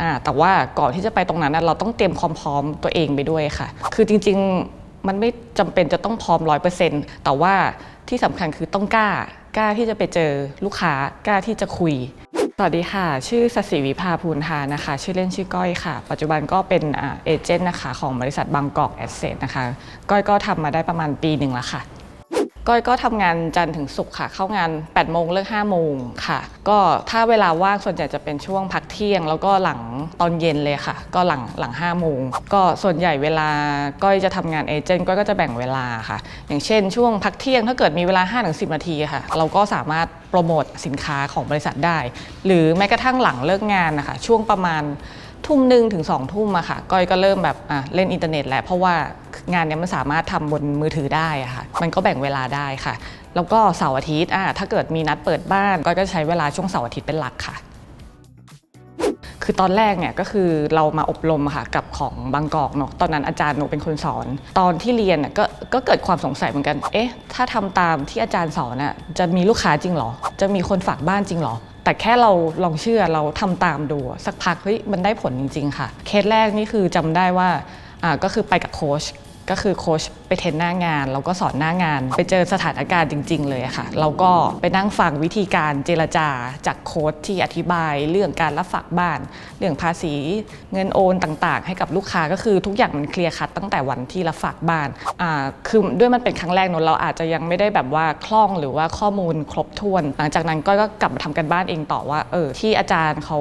อ่าแต่ว่าก่อนที่จะไปตรงนั้นนะเราต้องเตรียมความพร้อมตัวเองไปด้วยค่ะ คือจริงๆมันไม่จำเป็นจะต้องพร้อมร้อยเปอร์เซ็นต์แต่ว่าที่สำคัญคือต้องกล้ากล้าที่จะไปเจอลูกค้ากล้าที่จะคุย สวัสดีค่ะ ชื่อสศิวิภาภูนทานะคะ ชื่อเล่นชื่อก้อยค่ะ ปัจจุบันก็เป็นอ่าเอเจนต์นะคะของบริษัทบางกอกแอสเซทนะคะ ก้อยก็ทำมาได้ประมาณปีหนึ่งแล้วค่ะ ก้อยก็ทำงานจันทร์ถึงศุกร์ค่ะ เข้างาน 8 โมงเลิก5โมงค่ะ ก็ถ้าเวลาว่างส่วนใหญ่จะเป็นช่วงพักเที่ยง แล้วก็หลังตอนเย็นเลยค่ะ ก็หลังหลัง5โมงก็ส่วนใหญ่เวลาก้อยจะทำงานเอเจนต์ก้อยก็จะแบ่งเวลาค่ะ อย่างเช่นช่วงพักเที่ยงถ้าเกิดมีเวลา 5-10 นาทีค่ะ เราก็สามารถโปรโมทสินค้าของบริษัทได้ หรือแม้กระทั่งหลังเลิกงานนะคะช่วงประมาณ ทุ่มหนึ่งถึงสองทุ่มอะค่ะ ก้อยก็เริ่มแบบอะเล่นอินเทอร์เน็ตแหละเพราะว่างานเนี้ยมันสามารถทำบนมือถือได้อะค่ะ มันก็แบ่งเวลาได้ค่ะ แล้วก็เสาร์อาทิตย์อะถ้าเกิดมีนัดเปิดบ้านก้อยก็ใช้เวลาช่วงเสาร์อาทิตย์เป็นหลักค่ะ คือตอนแรกเนี่ยก็คือเรามาอบรมค่ะกับของบางกอกเนาะตอนนั้นอาจารย์หนูเป็นคนสอน ตอนที่เรียนน่ะก็ก็เกิดความสงสัยเหมือนกัน เอ๊ะ ถ้าทำตามที่อาจารย์สอนน่ะจะมีลูกค้าจริงหรอ จะมีคนฝากบ้านจริงหรอ แต่แค่เราลองเชื่อเราทำตามดู สักพักเฮ้ยมันได้ผลจริง ๆ ค่ะ เคสแรกนี่คือจำได้ว่าอ่าก็คือไปกับโค้ช ก็คือโค้ชไปเทรนหน้างาน แล้วก็สอนหน้างาน ไปเจอสถานการณ์จริง ๆ เลยค่ะเราก็ไปนั่งฟังวิธีการเจรจาจากโค้ชที่อธิบายเรื่องการรับฝากบ้าน เรื่องภาษีเงินโอนต่างๆ ให้กับลูกค้าก็คือทุกอย่างมันเคลียร์คัดตั้งแต่วันที่รับฝากบ้านอ่าคือด้วยมันเป็นครั้งแรกเนอะเราอาจจะยังไม่ได้แบบว่าคล่องหรือว่าข้อมูลครบถ้วน หลังจากนั้นก็ก็กลับมาทำกันบ้านเองต่อว่าเออที่อาจารย์เขา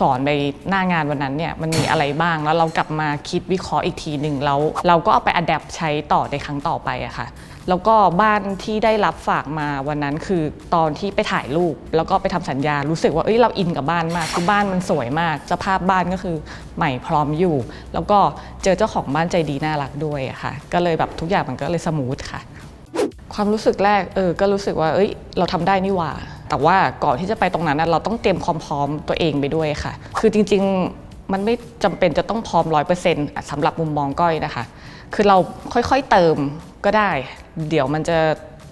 สอนในหน้างานวันนั้นเนี่ยมันมีอะไรบ้างแล้วเรากลับมาคิดวิเคราะห์อีกทีหนึ่งแล้วเราก็เอาไปอัดแอปใช้ต่อในครั้งต่อไปอะค่ะ แล้วก็บ้านที่ได้รับฝากมาวันนั้นคือตอนที่ไปถ่ายรูป แล้วก็ไปทำสัญญารู้สึกว่าเอ้ยเราอินกับบ้านมากคือบ้านมันสวยมากสภาพบ้านก็คือใหม่พร้อมอยู่ แล้วก็เจอเจ้าของบ้านใจดีน่ารักด้วยอะค่ะ ก็เลยแบบทุกอย่างมันก็เลยสมูทค่ะ ความรู้สึกแรกเออก็รู้สึกว่าเอ้ยเราทำได้นี่หว่าแต่ว่าก่อนที่จะไปตรงนั้นเราต้องเตรียมความพร้อมตัวเองไปด้วยค่ะ คือจริงๆ มันไม่จำเป็นจะต้องพร้อมร้อยเปอร์เซ็นต์สำหรับมุมมองก้อยนะคะ คือเราค่อยๆเติมก็ได้ เดี๋ยวมันจะ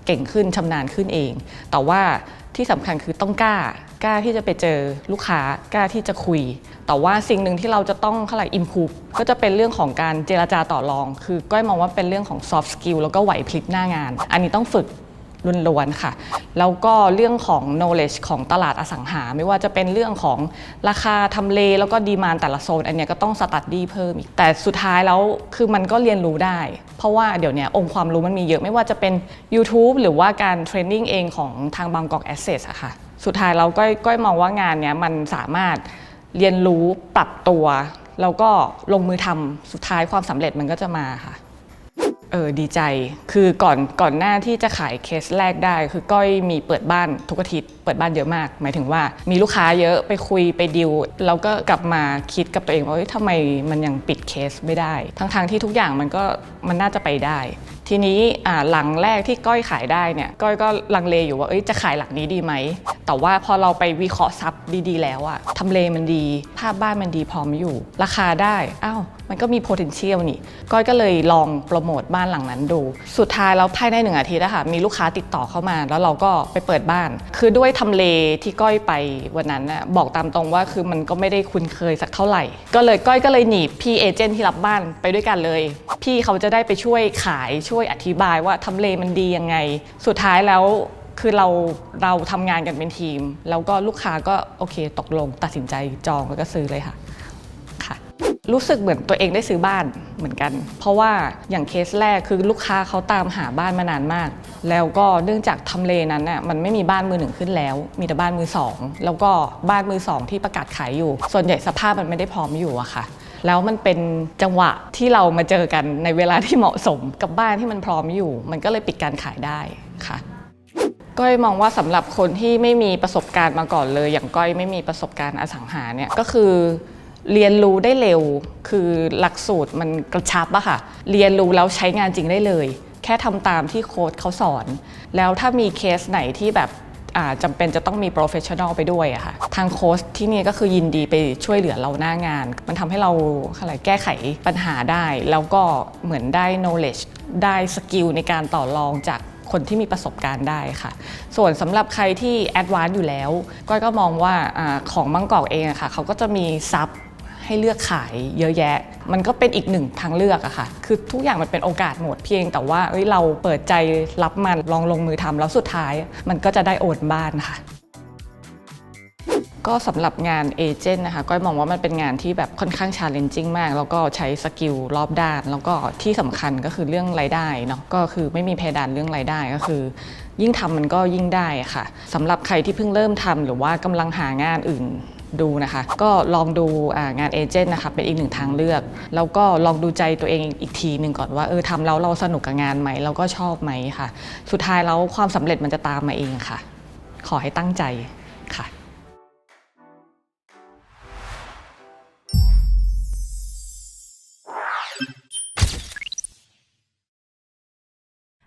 เก่งขึ้นชำนาญขึ้นเอง แต่ว่าที่สำคัญคือต้องกล้ากล้าที่จะไปเจอลูกค้ากล้าที่จะคุย แต่ว่าสิ่งหนึ่งที่เราจะต้องเท่าไหร่อิมพูก็จะเป็นเรื่องของการเจรจาต่อรอง คือก้อยมองว่าเป็นเรื่องของ soft skill แล้วก็ไหวพริบหน้างาน อันนี้ต้องฝึก ล้วนๆค่ะ แล้วก็เรื่องของ knowledge ของตลาดอสังหา ไม่ว่าจะเป็นเรื่องของราคาทำเล แล้วก็ดีมานแต่ละโซน อันเนี้ยก็ต้องสตัดดี้เพิ่มอีก แต่สุดท้ายแล้วคือมันก็เรียนรู้ได้ เพราะว่าเดี๋ยวเนี้ยองค์ความรู้มันมีเยอะไม่ว่าจะเป็น YouTube หรือว่าการเทรนนิ่งเองของทางบางกอกแอสเซสอะค่ะ สุดท้ายเราก็ก้อยมองว่างานเนี้ยมันสามารถเรียนรู้ปรับตัว แล้วก็ลงมือทำสุดท้ายความสำเร็จมันก็จะมาค่ะ ออดีใจ คือก่อนก่อนหน้าที่จะขายเคสแรกได้ คือก้อยมีเปิดบ้านทุกอาทิตย์เปิดบ้านเยอะมาก หมายถึงว่ามีลูกค้าเยอะไปคุยไปดิวแล้วก็กลับมาคิดกับตัวเองว่าทำไมมันยังปิดเคสไม่ได้ ทั้งทางๆที่ทุกอย่างมันก็มันน่าจะไปได้ ทีนี้หลังแรกที่ก้อยขายได้เนี่ยก้อยก็ลังเลอยู่ว่าจะขายหลังนี้ดีไหม แต่ว่าพอเราไปวิเคราะห์ซับดีๆ แล้วอะทำเลมันดี ภาพบ้านมันดีพร้อมอยู่ ราคาได้อ้าวมันก็มี potential นี่ ก้อยก็เลยลองโปรโมทบ้านหลังนั้นดู สุดท้ายแล้วภายในหนึ่งอาทิตย์อะคะมีลูกค้าติดต่อเข้ามา แล้วเราก็ไปเปิดบ้าน คือด้วยทำเลที่ก้อยไปวันนั้นน่ะบอกตามตรงว่าคือมันก็ไม่ได้คุ้นเคยสักเท่าไหร่ ก็เลยก้อยก็เลยหนีพี่เอเจนต์ที่รับบ้านไปด้วยกันเลย พี่เขาจะได้ไปช่วยขายช่วยอธิบายว่าทำเลมันดียังไง สุดท้ายแล้ว คือเราเราทำงานกันเป็นทีม แล้วก็ลูกค้าก็โอเคตกลง ตัดสินใจจองแล้วก็ซื้อเลยค่ะค่ะ รู้สึกเหมือนตัวเองได้ซื้อบ้านเหมือนกัน เพราะว่าอย่างเคสแรกคือลูกค้าเขาตามหาบ้านมานานมาก แล้วก็เนื่องจากทำเลนั้นน่ะมันไม่มีบ้านมือหนึ่งขึ้นแล้ว มีแต่บ้านมือสองแล้วก็บ้านมือสองที่ประกาศขายอยู่ ส่วนใหญ่สภาพมันไม่ได้พร้อมอยู่อะค่ะแล้วมันเป็นจังหวะที่เรามาเจอกันในเวลาที่เหมาะสมกับบ้านที่มันพร้อมอยู่ มันก็เลยปิดการขายได้ค่ะ ก้อยมองว่าสำหรับคนที่ไม่มีประสบการณ์มาก่อนเลย อย่างก้อยไม่มีประสบการณ์อสังหาเนี่ยก็คือเรียนรู้ได้เร็ว คือหลักสูตรมันกระชับอะค่ะ เรียนรู้แล้วใช้งานจริงได้เลย แค่ทำตามที่โค้ดเขาสอน แล้วถ้ามีเคสไหนที่แบบอ่าจำเป็นจะต้องมีโปรเฟชชั่นอลไปด้วยอะค่ะ ทางโค้ชที่นี่ก็คือยินดีไปช่วยเหลือเราหน้างาน มันทำให้เราอะไรแก้ไขปัญหาได้ แล้วก็เหมือนได้ knowledge ได้สกิลในการต่อรองจาก คนที่มีประสบการณ์ได้ค่ะ ส่วนสำหรับใครที่แอดวานซ์อยู่แล้วก้อยก็มองว่าอาของบางกอกเองอะค่ะเขาก็จะมีซับให้เลือกขายเยอะแยะ มันก็เป็นอีกหนึ่งทางเลือกอะค่ะ คือทุกอย่างมันเป็นโอกาสหมดเพียงแต่ว่าเอ้ยเราเปิดใจรับมันลองลงมือทำแล้วสุดท้าย มันก็จะได้โอนบ้านค่ะ ก็สำหรับงานเอเจนต์นะคะก้อยมองว่ามันเป็นงานที่แบบค่อนข้างชาเลนจิ้งมาก แล้วก็ใช้สกิลรอบด้าน แล้วก็ที่สำคัญก็คือเรื่องรายได้เนาะก็คือไม่มีเพดานเรื่องรายได้ก็คือ ยิ่งทำมันก็ยิ่งได้ค่ะสำหรับใครที่เพิ่งเริ่มทำหรือว่ากำลังหางานอื่นดูนะคะ ก็ลองดูงานเอเจนต์นะคะเป็นอีกหนึ่งทางเลือก แล้วก็ลองดูใจตัวเองอีกทีหนึ่งก่อนว่าเออทำแล้วเราสนุกกับงานไหมแล้วก็ชอบไหมค่ะ สุดท้ายแล้วความสำเร็จมันจะตามมาเองค่ะ ขอให้ตั้งใจ